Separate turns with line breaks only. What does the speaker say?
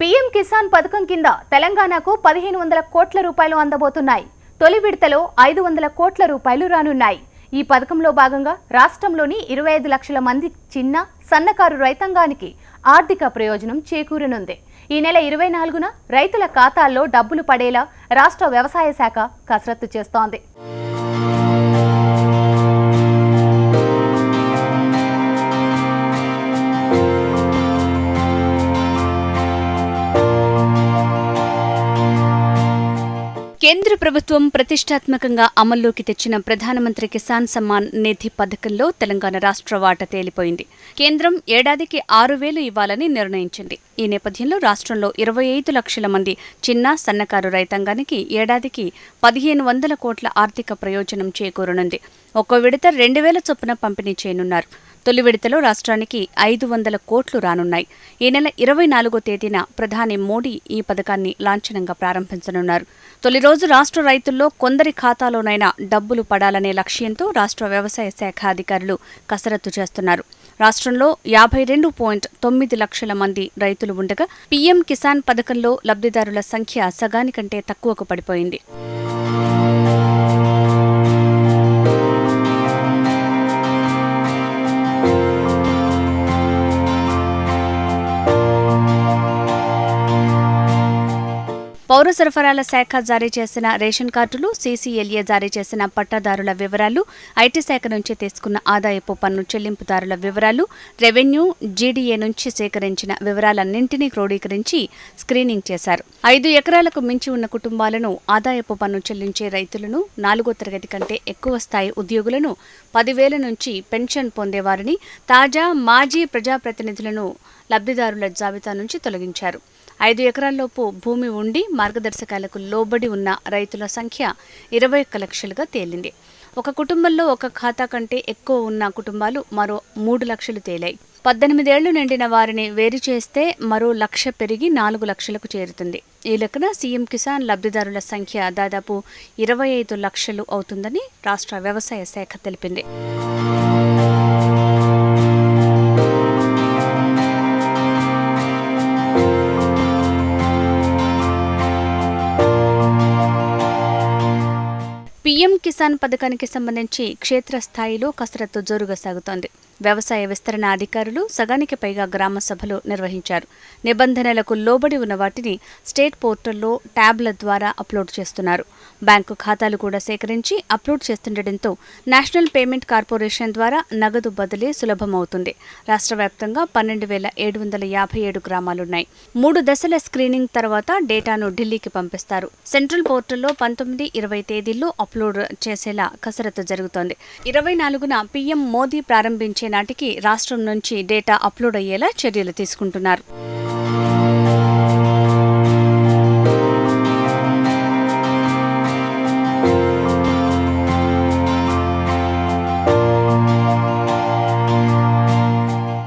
PM Kisan పథకం కింద తెలంగాణకు పదిహేను వందల కోట్ల రూపాయలు అందబోతున్నాయి. తొలి విడతలో ఐదు వందల కోట్ల రూపాయలు రానున్నాయి. ఈ పథకంలో భాగంగా రాష్ట్రంలోని ఇరవై ఐదు లక్షల మంది చిన్న సన్నకారు రైతాంగానికి ఆర్థిక ప్రయోజనం చేకూరనుంది. ఈ నెల ఇరవై నాలుగున రైతుల ఖాతాల్లో డబ్బులు పడేలా రాష్ట్ర వ్యవసాయ శాఖ కసరత్తు చేస్తోంది.
కేంద్ర ప్రభుత్వం ప్రతిష్టాత్మకంగా అమల్లోకి తెచ్చిన ప్రధానమంత్రి కిసాన్ సమ్మాన్ నిధి పథకంలో తెలంగాణ రాష్ట్ర వాటా తేలిపోయింది. కేంద్రం ఏడాదికి ఆరు వేలు ఇవ్వాలని నిర్ణయించింది. ఈ నేపథ్యంలో రాష్ట్రంలో ఇరవై ఐదు లక్షల మంది చిన్న సన్నకారు రైతాంగానికి ఏడాదికి పదిహేను వందల కోట్ల ఆర్థిక ప్రయోజనం చేకూరనుంది. ఒక్కో విడత రెండు వేల చొప్పున పంపిణీ చేయనున్నారు. తొలి విడతలో రాష్ట్రానికి ఐదు వందల కోట్లు రానున్నాయి. ఈ నెల ఇరవై నాలుగో తేదీన ప్రధాని మోడీ ఈ పథకాన్ని లాంఛనంగా ప్రారంభించనున్నారు. తొలి రోజు రాష్ట్ర రైతుల్లో కొందరి ఖాతాలోనైనా డబ్బులు పడాలనే లక్ష్యంతో రాష్ట్ర వ్యవసాయ శాఖ అధికారులు కసరత్తు చేస్తున్నారు. రాష్ట్రంలో యాభై రెండు పాయింట్ తొమ్మిది లక్షల మంది రైతులు ఉండగా పీఎం కిసాన్ పథకంలో లబ్ధిదారుల సంఖ్య సగానికంటే తక్కువకు పడిపోయింది. పౌర సరఫరాల శాఖ జారీ చేసిన రేషన్ కార్డులు సీసీఎల్ఏ జారీ చేసిన పట్టాదారుల వివరాలు ఐటీ శాఖ నుంచి తీసుకున్న ఆదాయపు పన్ను చెల్లింపుదారుల వివరాలు రెవెన్యూ జీడీఏ నుంచి సేకరించిన వివరాలన్నింటినీ క్రోడీకరించి స్క్రీనింగ్ చేశారు. ఐదు ఎకరాలకు మించి ఉన్న కుటుంబాలను ఆదాయపు పన్ను చెల్లించే రైతులను నాలుగో తరగతి కంటే ఎక్కువ స్థాయి ఉద్యోగులను పదివేల నుంచి పెన్షన్ పొందేవారిని తాజా మాజీ ప్రజాప్రతినిధులను లబ్ధిదారుల జాబితా నుంచి తొలగించారు. ఐదు ఎకరాల్లోపు భూమి ఉండి మార్గదర్శకాలకు లోబడి ఉన్న రైతుల సంఖ్య ఇరవై ఒక్క లక్షలుగా తేలింది. ఒక కుటుంబంలో ఒక ఖాతా కంటే ఎక్కువ ఉన్న కుటుంబాలు మరో మూడు లక్షలు తేలాయి. పద్దెనిమిదేళ్ళు నిండిన వారిని వేరు చేస్తే మరో లక్ష పెరిగి నాలుగు లక్షలకు చేరుతుంది. ఈ లెక్కన సీఎం కిసాన్ లబ్ధిదారుల సంఖ్య దాదాపు ఇరవై ఐదు లక్షలు అవుతుందని రాష్ట్ర వ్యవసాయ శాఖ తెలిపింది. పీఎం కిసాన్ పథకానికి సంబంధించి క్షేత్రస్థాయిలో కసరత్తు జోరుగా సాగుతోంది. వ్యవసాయ విస్తరణ అధికారులు సగానికి పైగా గ్రామ సభలు నిర్వహించారు. నిబంధనలకు లోబడి ఉన్న వాటిని స్టేట్ పోర్టల్లో ట్యాబ్ల ద్వారా అప్లోడ్ చేస్తున్నారు. బ్యాంకు ఖాతాలు కూడా సేకరించి అప్లోడ్ చేస్తుండటంతో నేషనల్ పేమెంట్ కార్పొరేషన్ ద్వారా నగదు బదిలీ సులభమవుతుంది. రాష్ట్ర వ్యాప్తంగా పన్నెండు వేల ఏడు వందల యాభై ఏడు గ్రామాలున్నాయి. మూడు దశల స్క్రీనింగ్ తర్వాత డేటాను ఢిల్లీకి పంపిస్తారు. సెంట్రల్ పోర్టల్లో పంతొమ్మిది ఇరవై తేదీల్లో అప్లోడ్ చేసేలా కసరత్తు జరుగుతోంది. ఇరవై నాలుగున పీఎం మోదీ ప్రారంభించే వచ్చే నాటికి రాష్ట్రం నుంచి డేటా అప్లోడ్ అయ్యేలా చర్యలు తీసుకుంటున్నారు.